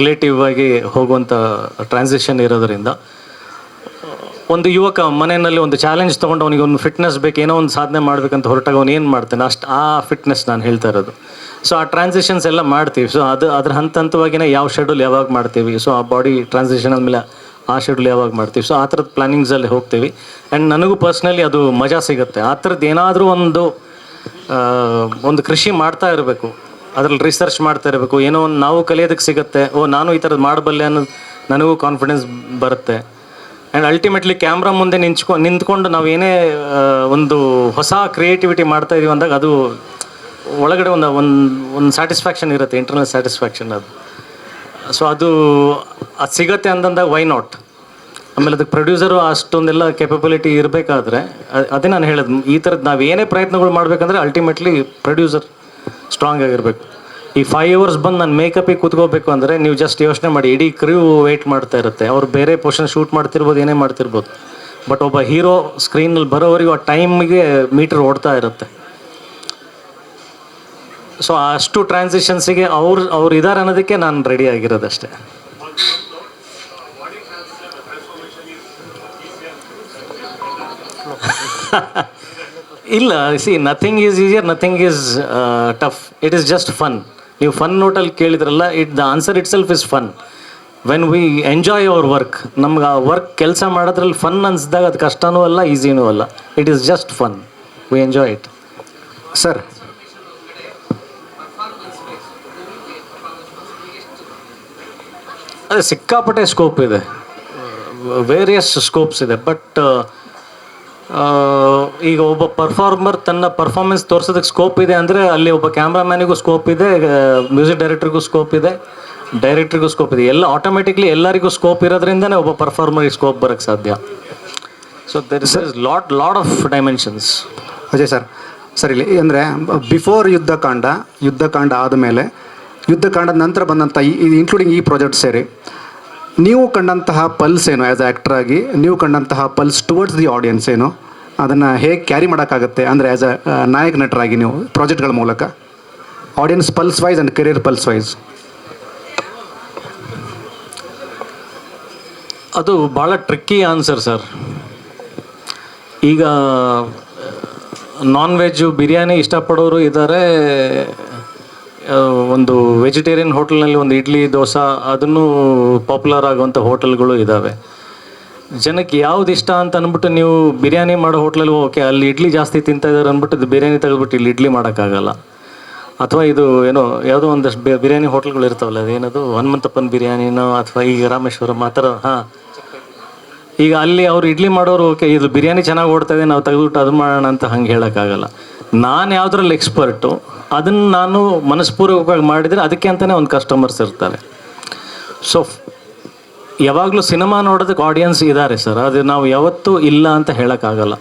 Relative ಆಗಿ ಹೋಗುವಂಥ transition ಇರೋದರಿಂದ, ಒಂದು ಯುವಕ ಮನೆಯಲ್ಲಿ ಒಂದು ಚಾಲೆಂಜ್ ತೊಗೊಂಡು ಅವನಿಗೆ ಒಂದು ಫಿಟ್ನೆಸ್ ಬೇಕು, ಏನೋ ಒಂದು ಸಾಧನೆ ಮಾಡಬೇಕಂತ ಹೊರಟಾಗ ಅವ್ನು ಏನು ಮಾಡ್ತಾನೆ? ಅಷ್ಟು ಆ ಫಿಟ್ನೆಸ್ ನಾನು ಹೇಳ್ತಾ ಇರೋದು. ಸೊ ಆ ಟ್ರಾನ್ಸಿಷನ್ಸ್ ಎಲ್ಲ ಮಾಡ್ತೀವಿ. ಸೊ ಅದು, ಅದ್ರ ಹಂತ ಹಂತವಾಗಿನೇ ಯಾವ ಶೆಡ್ಯೂಲ್ ಯಾವಾಗ ಮಾಡ್ತೀವಿ? ಸೊ ಆ ಬಾಡಿ ಟ್ರಾನ್ಸಿಷನ್ ಆದಮೇಲೆ ಆ ಶೆಡ್ಯೂಲ್ ಯಾವಾಗ ಮಾಡ್ತೀವಿ? ಸೊ ಆ ಥರದ ಪ್ಲಾನಿಂಗ್ಸಲ್ಲಿ ಹೋಗ್ತೀವಿ. ಆ್ಯಂಡ್ ನನಗೂ ಪರ್ಸ್ನಲಿ ಅದು ಮಜಾ ಸಿಗುತ್ತೆ. ಆ ಥರದ್ದು ಏನಾದರೂ ಒಂದು ಒಂದು ಕೃಷಿ ಮಾಡ್ತಾ ಇರಬೇಕು. ಅದ್ರಲ್ಲಿ ರಿಸರ್ಚ್ ಮಾಡ್ತಾ ಇರಬೇಕು. ಏನೋ ಒಂದು ನಾವು ಕಲಿಯೋದಕ್ಕೆ ಸಿಗುತ್ತೆ. ಓ, ನಾನು ಈ ಥರದ್ದು ಮಾಡಬಲ್ಲೆ ಅನ್ನೋದು ನನಗೂ ಕಾನ್ಫಿಡೆನ್ಸ್ ಬರುತ್ತೆ. ಆ್ಯಂಡ್ ಅಲ್ಟಿಮೇಟ್ಲಿ ಕ್ಯಾಮ್ರಾ ಮುಂದೆ ನಿಂಚ್ಕೊ, ನಿಂತ್ಕೊಂಡು ನಾವು ಏನೇ ಒಂದು ಹೊಸ ಕ್ರಿಯೇಟಿವಿಟಿ ಮಾಡ್ತಾ ಇದೀವಿ ಅಂದಾಗ ಅದು ಒಳಗಡೆ ಒಂದು ಒಂದು ಒಂದು ಸ್ಯಾಟಿಸ್ಫ್ಯಾಕ್ಷನ್ ಇರುತ್ತೆ ಇಂಟರ್ನಲ್ ಸ್ಯಾಟಿಸ್ಫ್ಯಾಕ್ಷನ್ ಅದು. ಸೊ ಅದು ಅದು ಸಿಗತ್ತೆ ಅಂತಂದಾಗ ವೈ ನಾಟ್ ಆಮೇಲೆ ಅದಕ್ಕೆ ಪ್ರೊಡ್ಯೂಸರು ಅಷ್ಟೊಂದೆಲ್ಲ ಕೆಪಬಿಲಿಟಿ ಇರಬೇಕಾದ್ರೆ ಅದೇ ನಾನು ಹೇಳೋದು. ಈ ಥರದ್ದು ನಾವು ಏನೇ ಪ್ರಯತ್ನಗಳು ಮಾಡಬೇಕಂದ್ರೆ ಅಲ್ಟಿಮೇಟ್ಲಿ ಪ್ರೊಡ್ಯೂಸರ್ ಸ್ಟ್ರಾಂಗ್ ಆಗಿರಬೇಕು. ಈ ಫೈವ್ ಅವರ್ಸ್ ಬಂದು ನಾನು ಮೇಕಪ್ಪಿಗೆ ಕೂತ್ಕೋಬೇಕು ಅಂದರೆ ನೀವು ಜಸ್ಟ್ ಯೋಚನೆ ಮಾಡಿ, ಇಡೀ ಕ್ರೂ ವೆಯ್ಟ್ ಮಾಡ್ತಾ ಇರುತ್ತೆ. ಅವ್ರು ಬೇರೆ ಪೋರ್ಷನ್ ಶೂಟ್ ಮಾಡ್ತಿರ್ಬೋದು, ಏನೇ ಮಾಡ್ತಿರ್ಬೋದು. ಬಟ್ ಒಬ್ಬ ಹೀರೋ ಸ್ಕ್ರೀನಲ್ಲಿ ಬರೋವರೆಗೂ ಆ ಟೈಮಿಗೆ ಮೀಟರ್ ಓಡ್ತಾ ಇರುತ್ತೆ. ಸೊ ಅಷ್ಟು ಟ್ರಾನ್ಸಿಷನ್ಸಿಗೆ ಅವ್ರು ಅವ್ರು ಇದ್ದಾರೆ ಅನ್ನೋದಕ್ಕೆ ನಾನು ರೆಡಿ ಆಗಿರೋದಷ್ಟೇ ಇಲ್ಲ see nothing is easier nothing is tough it is just fun ನೀವು ಫನ್ ನೋಟಲ್ಲಿ ಕೇಳಿದ್ರಲ್ಲ it the answer itself is fun when we enjoy our work ನಮ್ಗೆ ಆ ವರ್ಕ್ ಕೆಲಸ ಮಾಡೋದ್ರಲ್ಲಿ ಫನ್ ಅನ್ಸಿದಾಗ ಅದು ಕಷ್ಟನೂ ಅಲ್ಲ ಈಸಿನೂ ಅಲ್ಲ. It is just fun we enjoy it sir ಅದೇ ಸಿಕ್ಕಾಪಟ್ಟೆ ಸ್ಕೋಪ್ ಇದೆ. ವೇರಿಯಸ್ ಸ್ಕೋಪ್ಸ್ ಇದೆ ಬಟ್ ಈಗ ಒಬ್ಬ ಪರ್ಫಾರ್ಮರ್ ತನ್ನ ಪರ್ಫಾರ್ಮೆನ್ಸ್ ತೋರಿಸೋದಕ್ಕೆ ಸ್ಕೋಪ್ ಇದೆ ಅಂದರೆ ಅಲ್ಲಿ ಒಬ್ಬ ಕ್ಯಾಮ್ರಾಮ್ಯಾನಿಗೂ ಸ್ಕೋಪ್ ಇದೆ ಮ್ಯೂಸಿಕ್ ಡೈರೆಕ್ಟ್ರಿಗೂ ಸ್ಕೋಪ್ ಇದೆ ಡೈರೆಕ್ಟ್ರಿಗೂ ಸ್ಕೋಪ್ ಇದೆ. ಎಲ್ಲ ಆಟೋಮೆಟಿಕ್ಲಿ ಎಲ್ಲರಿಗೂ ಸ್ಕೋಪ್ ಇರೋದ್ರಿಂದನೇ ಒಬ್ಬ ಪರ್ಫಾರ್ಮರ್ಗೆ ಸ್ಕೋಪ್ ಬರೋಕ್ಕೆ ಸಾಧ್ಯ. So there is lot lot of dimensions Ajay sir sir ಇಲ್ಲಿ ಅಂದರೆ ಬಿಫೋರ್ ಯುದ್ಧಕಾಂಡ ಯುದ್ಧಕಾಂಡ ಆದಮೇಲೆ ಯುದ್ಧಕಾಂಡದ ನಂತರ ಬಂದಂಥ ಈ ಇನ್ಕ್ಲೂಡಿಂಗ್ ಈ ಪ್ರಾಜೆಕ್ಟ್ ಸೇರಿ ನೀವು ಕಂಡಂತಹ ಪಲ್ಸ್ ಏನು ಆ್ಯಸ್ ಆ್ಯಕ್ಟ್ರಾಗಿ ಆಗಿ ನೀವು ಕಂಡಂತಹ ಪಲ್ಸ್ ಟುವರ್ಡ್ಸ್ ದಿ ಆಡಿಯನ್ಸ್ ಏನು? ಅದನ್ನು ಹೇಗೆ ಕ್ಯಾರಿ ಮಾಡೋಕ್ಕಾಗುತ್ತೆ ಅಂದರೆ ಆ್ಯಸ್ ಅ ನಾಯಕ ನಟರಾಗಿ ನೀವು ಪ್ರಾಜೆಕ್ಟ್ಗಳ ಮೂಲಕ? Audience pulse wise and career pulse wise ಅದು ಭಾಳ ಟ್ರಿಕ್ಕಿ ಆನ್ಸರ್ ಸರ್ ಈಗ ನಾನ್ ವೆಜ್ಜು ಬಿರಿಯಾನಿ ಇಷ್ಟಪಡೋರು ಇದ್ದಾರೆ ಒಂದು ವೆಜಿಟೇರಿಯನ್ ಹೋಟೆಲ್ನಲ್ಲಿ ಒಂದು ಇಡ್ಲಿ, ದೋಸೆ, ಅದನ್ನು ಪಾಪ್ಯುಲರ್ ಆಗುವಂಥ ಹೋಟೆಲ್ಗಳು ಇದ್ದಾವೆ ಜನಕ್ಕೆ ಯಾವ್ದು ಇಷ್ಟ ಅಂತ ಅಂದ್ಬಿಟ್ಟು ನೀವು ಬಿರಿಯಾನಿ ಮಾಡೋ ಹೋಟ್ಲಲ್ಲಿ ಓಕೆ ಅಲ್ಲಿ ಇಡ್ಲಿ ಜಾಸ್ತಿ ತಿಂತಾ ಇದ್ದಾರೆ ಅಂದ್ಬಿಟ್ಟು ಬಿರಿಯಾನಿ ತೆಗೆದ್ಬಿಟ್ಟು ಇಲ್ಲಿ ಇಡ್ಲಿ ಮಾಡೋಕ್ಕಾಗಲ್ಲ. ಅಥವಾ ಇದು ಏನೋ ಯಾವುದೋ ಒಂದಷ್ಟು ಬಿರಿಯಾನಿ ಹೋಟ್ಲ್ಗಳು ಇರ್ತಾವಲ್ಲ, ಅದೇನದು ಹನುಮಂತಪ್ಪನ ಬಿರಿಯಾನಿನೋ ಅಥವಾ ಈಗ ರಾಮೇಶ್ವರ ಮಾತ್ರ ಹಾಂ. ಈಗ ಅಲ್ಲಿ ಅವ್ರು ಇಡ್ಲಿ ಮಾಡೋರು ಓಕೆ, ಇದು ಬಿರಿಯಾನಿ ಚೆನ್ನಾಗಿ ಓಡ್ತಾ ನಾವು ತೆಗೆದುಬಿಟ್ಟು ಅದು ಮಾಡೋಣ ಅಂತ ಹಂಗೆ ಹೇಳೋಕ್ಕಾಗಲ್ಲ. ನಾನು ಯಾವುದ್ರಲ್ಲಿ ಎಕ್ಸ್ಪರ್ಟು ಅದನ್ನು ನಾನು ಮನಸ್ಪೂರ್ವಕವಾಗಿ ಮಾಡಿದರೆ ಅದಕ್ಕೆ ಅಂತಲೇ ಒಂದು ಕಸ್ಟಮರ್ಸ್ ಇರ್ತಾರೆ. ಸೊ ಯಾವಾಗಲೂ ಸಿನಿಮಾ ನೋಡೋದಕ್ಕೆ ಆಡಿಯನ್ಸ್ ಇದ್ದಾರೆ ಸರ್ ಅದು ನಾವು ಯಾವತ್ತೂ ಇಲ್ಲ ಅಂತ ಹೇಳೋಕ್ಕಾಗಲ್ಲ.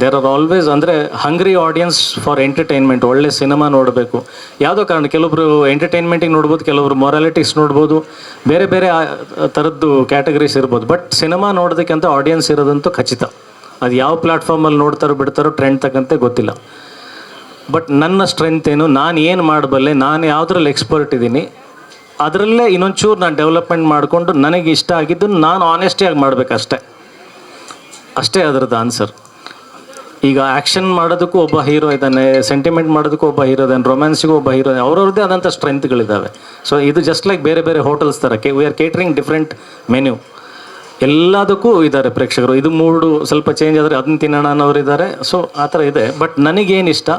ದೇರ್ ಆರ್ ಆಲ್ವೇಸ್ ಅಂದರೆ ಹಂಗ್ರಿ ಆಡಿಯನ್ಸ್ ಫಾರ್ ಎಂಟರ್ಟೈನ್ಮೆಂಟ್ ಒಳ್ಳೆ ಸಿನಿಮಾ ನೋಡಬೇಕು. ಯಾವುದೋ ಕಾರಣ ಕೆಲವೊಬ್ರು ಎಂಟರ್ಟೈನ್ಮೆಂಟಿಗೆ ನೋಡ್ಬೋದು, ಕೆಲವರು ಮೊರಾಲಿಟಿಸ್ ನೋಡ್ಬೋದು, ಬೇರೆ ಬೇರೆ ಥರದ್ದು ಕ್ಯಾಟಗರೀಸ್ ಇರ್ಬೋದು. ಬಟ್ ಸಿನಿಮಾ ನೋಡೋದಕ್ಕೆ ಅಂತ ಆಡಿಯನ್ಸ್ ಇರೋದಂತೂ ಖಚಿತ. ಅದು ಯಾವ ಪ್ಲಾಟ್ಫಾರ್ಮಲ್ಲಿ ನೋಡ್ತಾರೋ ಬಿಡ್ತಾರೋ ಟ್ರೆಂಡ್ ತಕ್ಕಂತೆ ಗೊತ್ತಿಲ್ಲ. ಬಟ್ ನನ್ನ ಸ್ಟ್ರೆಂತ್ ಏನು? ನಾನು ಏನು ಮಾಡಬಲ್ಲೆ? ನಾನು ಯಾವುದ್ರಲ್ಲಿ ಎಕ್ಸ್ಪರ್ಟ್ ಇದ್ದೀನಿ? ಅದರಲ್ಲೇ ಇನ್ನೊಂಚೂರು ನಾನು ಡೆವಲಪ್ಮೆಂಟ್ ಮಾಡಿಕೊಂಡು ನನಗೆ ಇಷ್ಟ ಆಗಿದ್ದು ನಾನು ಆನೆಸ್ಟಿಯಾಗಿ ಮಾಡಬೇಕಷ್ಟೆ. ಅಷ್ಟೇ ಅದರದ್ದು ಆನ್ಸರ್ ಈಗ ಆ್ಯಕ್ಷನ್ ಮಾಡೋದಕ್ಕೂ ಒಬ್ಬ ಹೀರೋ ಇದ್ದಾನೆ ಸೆಂಟಿಮೆಂಟ್ ಮಾಡೋದಕ್ಕೂ ಒಬ್ಬ ಹೀರೋ ಇದ್ದಾನೆ ರೊಮ್ಯಾನ್ಸಿಗೂ ಒಬ್ಬ ಹೀರೋ ಅವ್ರವ್ರದ್ದೇ ಆದಂಥ ಸ್ಟ್ರೆಂತ್ಗಳಿದ್ದಾವೆ ಸೊ ಇದು ಜಸ್ಟ್ ಲೈಕ್ ಬೇರೆ ಬೇರೆ ಹೋಟೆಲ್ಸ್ ಥರ, K we are catering different menu ಎಲ್ಲದಕ್ಕೂ ಇದ್ದಾರೆ ಪ್ರೇಕ್ಷಕರು. ಇದು ಮೂಡು ಸ್ವಲ್ಪ ಚೇಂಜ್ ಆದರೆ ಅದನ್ನ ತಿನ್ನೋಣ ಅನ್ನೋರು ಇದ್ದಾರೆ. ಸೊ ಆ ಥರ ಇದೆ. ಬಟ್ ನನಗೇನು ಇಷ್ಟ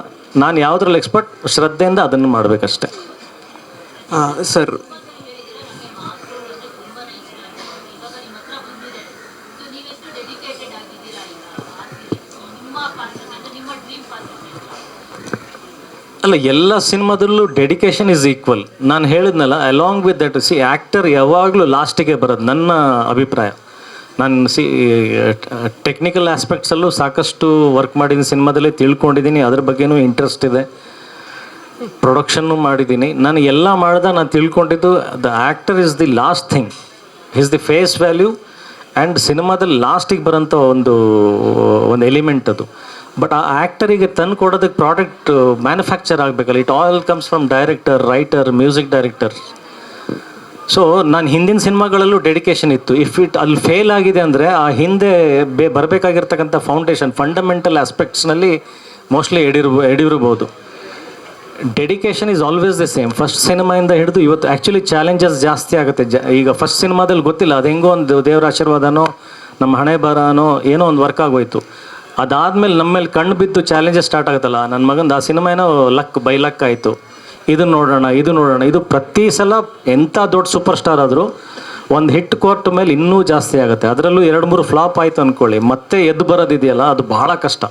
ನಾನು ಯಾವುದ್ರಲ್ಲಿ ಎಕ್ಸ್ಪರ್ಟ್ ಶ್ರದ್ಧೆಯಿಂದ ಅದನ್ನು ಮಾಡಬೇಕಷ್ಟೆ. ಸರ್. ಅಲ್ಲ, ಎಲ್ಲ ಸಿನಿಮಾದಲ್ಲೂ ಡೆಡಿಕೇಶನ್ ಇಸ್ ಈಕ್ವಲ್ ನಾನು ಹೇಳಿದ್ನಲ್ಲ along with that see actor ಯಾವಾಗಲೂ ಲಾಸ್ಟಿಗೆ ಬರೋದು ನನ್ನ ಅಭಿಪ್ರಾಯ. ನಾನು ಸಿ ಟೆಕ್ನಿಕಲ್ ಆಸ್ಪೆಕ್ಟ್ಸಲ್ಲೂ ಸಾಕಷ್ಟು ವರ್ಕ್ ಮಾಡಿದ್ದೀನಿ, ಸಿನಿಮಾದಲ್ಲಿ ತಿಳ್ಕೊಂಡಿದ್ದೀನಿ, ಅದ್ರ ಬಗ್ಗೆನೂ ಇಂಟ್ರೆಸ್ಟ್ ಇದೆ. ಪ್ರೊಡಕ್ಷನ್ನು ಮಾಡಿದ್ದೀನಿ. ನಾನು ಎಲ್ಲ ಮಾಡ್ದೆ, ನಾನು ತಿಳ್ಕೊಂಡಿದ್ದು the actor is the last thing is the face value and ಸಿನಿಮಾದಲ್ಲಿ ಲಾಸ್ಟಿಗೆ ಬರೋಂಥ ಒಂದು ಒಂದು ಎಲಿಮೆಂಟ್ ಅದು. ಬಟ್ ಆ ಆ್ಯಕ್ಟರಿಗೆ ತಂದು ಕೊಡೋದಕ್ಕೆ product manufacture ಆಗಬೇಕಲ್ಲ. It all comes from director writer music director so ನಾನು ಹಿಂದಿನ ಸಿನಿಮಾಗಳಲ್ಲೂ ಡೆಡಿಕೇಶನ್ ಇತ್ತು. ಇಫ್ ಇಟ್ ಅಲ್ಲಿ ಫೇಲ್ ಆಗಿದೆ ಅಂದರೆ, ಆ ಹಿಂದೆ ಬೇ, ಬರಬೇಕಾಗಿರ್ತಕ್ಕಂಥ ಫೌಂಡೇಶನ್ ಫಂಡಮೆಂಟಲ್ ಆಸ್ಪೆಕ್ಟ್ಸ್ನಲ್ಲಿ ಮೋಸ್ಟ್ಲಿ ಎಡಿರ್ಬೋ, ಎಡಿರ್ಬೋದು. Dedication is always the same first ಸಿನಿಮಾಯಿಂದ ಹಿಡಿದು ಇವತ್ತು ಆ್ಯಕ್ಚುಲಿ ಚಾಲೆಂಜಸ್ ಜಾಸ್ತಿ ಆಗುತ್ತೆ. ಜ, ಈಗ ಫಸ್ಟ್ ಸಿನಿಮಾದಲ್ಲಿ ಗೊತ್ತಿಲ್ಲ, ಅದು ಹೆಂಗೋ ಒಂದು ದೇವರ ಆಶೀರ್ವಾದನೋ, ನಮ್ಮ ಹಣೆ ಬರನೋ ಏನೋ ಒಂದು ವರ್ಕ್ ಆಗೋಯ್ತು. ಅದಾದಮೇಲೆ ನಮ್ಮ ಮೇಲೆ ಕಣ್ಣು ಬಿದ್ದು ಚಾಲೆಂಜಸ್ ಸ್ಟಾರ್ಟ್ ಆಗುತ್ತಲ್ಲ, ನನ್ನ ಮಗಂದು ಆ ಸಿನಿಮಾ ಏನೋ ಲಕ್ ಬೈ ಲಕ್ ಆಯಿತು. ಇದು ನೋಡೋಣ ಇದು ನೋಡೋಣ. ಇದು ಪ್ರತಿ ಸಲ ಎಂಥ ದೊಡ್ಡ ಸೂಪರ್ ಸ್ಟಾರ್ ಆದರೂ ಒಂದು ಹಿಟ್ ಕೋರ್ಟ್ ಮೇಲೆ ಇನ್ನೂ ಜಾಸ್ತಿ ಆಗುತ್ತೆ. ಅದರಲ್ಲೂ ಎರಡು ಮೂರು ಫ್ಲಾಪ್ ಆಯಿತು ಅಂದ್ಕೊಳ್ಳಿ ಮತ್ತೆ ಎದ್ದು ಬರೋದಿದೆಯಲ್ಲ, ಅದು ಬಹಳ ಕಷ್ಟ.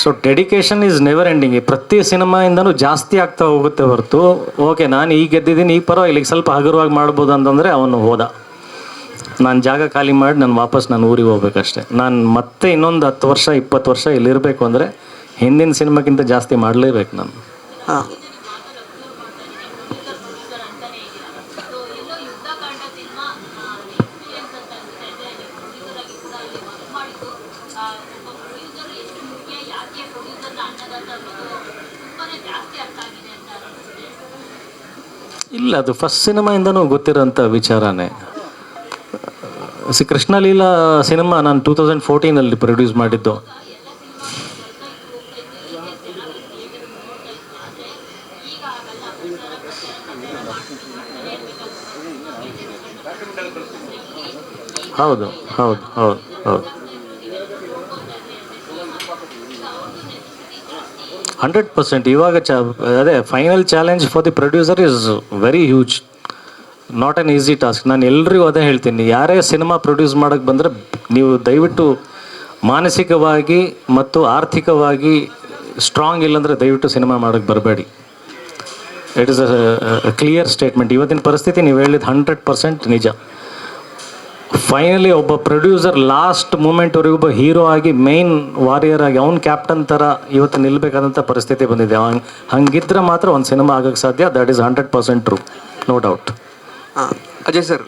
So dedication is never ending ಪ್ರತಿ ಸಿನಿಮಾಯಿಂದನೂ ಜಾಸ್ತಿ ಆಗ್ತಾ ಹೋಗುತ್ತೆ ಹೊರತು ಓಕೆ ನಾನು ಈಗ ಗೆದ್ದಿದ್ದೀನಿ ಈಗ ಪರವಾಗಿಲ್ಲ ಇಲ್ಲಿಗೆ ಸ್ವಲ್ಪ ಹಗುರವಾಗಿ ಮಾಡ್ಬೋದು ಅಂತಂದರೆ ಅವನು ಹೋದ. ನಾನು ಜಾಗ ಖಾಲಿ ಮಾಡಿ ನಾನು ವಾಪಸ್ ನಾನು ಊರಿಗೆ ಹೋಗ್ಬೇಕಷ್ಟೆ. ನಾನು ಮತ್ತೆ ಇನ್ನೊಂದು ಹತ್ತು ವರ್ಷ ಇಪ್ಪತ್ತು ವರ್ಷ ಇಲ್ಲಿರಬೇಕು ಅಂದರೆ ಹಿಂದಿನ ಸಿನಿಮಾಕ್ಕಿಂತ ಜಾಸ್ತಿ ಮಾಡಲೇಬೇಕು ನಾನು. ಹಾಂ ಇಲ್ಲ ಅದು ಫಸ್ಟ್ ಸಿನಿಮಾಯಿಂದನೂ ಗೊತ್ತಿರೋಂಥ ವಿಚಾರನೇ. ಸಿ ಕೃಷ್ಣಲೀಲಾ ಸಿನಿಮಾ ನಾನು ಟೂ ತೌಸಂಡ್ ಫೋರ್ಟೀನಲ್ಲಿ ಪ್ರೊಡ್ಯೂಸ್ ಮಾಡಿದ್ದು. ಹೌದು ಹೌದು ಹೌದು ಹೌದು. ಹಂಡ್ರೆಡ್ ಪರ್ಸೆಂಟ್ ಇವಾಗ ಚ, ಅದೇ final challenge for the producer is very huge not an easy task ನಾನು ಎಲ್ರಿಗೂ ಅದೇ ಹೇಳ್ತೀನಿ. ಯಾರೇ ಸಿನಿಮಾ ಪ್ರೊಡ್ಯೂಸ್ ಮಾಡೋಕ್ಕೆ ಬಂದರೆ ನೀವು ದಯವಿಟ್ಟು ಮಾನಸಿಕವಾಗಿ ಮತ್ತು ಆರ್ಥಿಕವಾಗಿ ಸ್ಟ್ರಾಂಗ್ ಇಲ್ಲಾಂದರೆ ದಯವಿಟ್ಟು ಸಿನಿಮಾ ಮಾಡೋಕ್ಕೆ ಬರಬೇಡಿ. It is a clear statement ಇವತ್ತಿನ ಪರಿಸ್ಥಿತಿ ನೀವು ಹೇಳಿದ ಹಂಡ್ರೆಡ್ ಪರ್ಸೆಂಟ್ ನಿಜ. ಫೈನಲಿ ಒಬ್ಬ ಪ್ರೊಡ್ಯೂಸರ್ ಲಾಸ್ಟ್ ಮೂಮೆಂಟ್ವರೆಗೂ ಒಬ್ಬ ಹೀರೋ ಆಗಿ ಮೇನ್ ವಾರಿಯರ್ ಆಗಿ, ಅವ್ನು ಕ್ಯಾಪ್ಟನ್ ಥರ ಇವತ್ತು ನಿಲ್ಲಬೇಕಾದಂಥ ಪರಿಸ್ಥಿತಿ ಬಂದಿದೆ. ಹಂಗೆ, ಹಂಗಿದ್ರೆ ಮಾತ್ರ ಒಂದು ಸಿನಿಮಾ ಆಗೋಕ್ಕೆ ಸಾಧ್ಯ. That is hundred percent true no doubt Ajay sir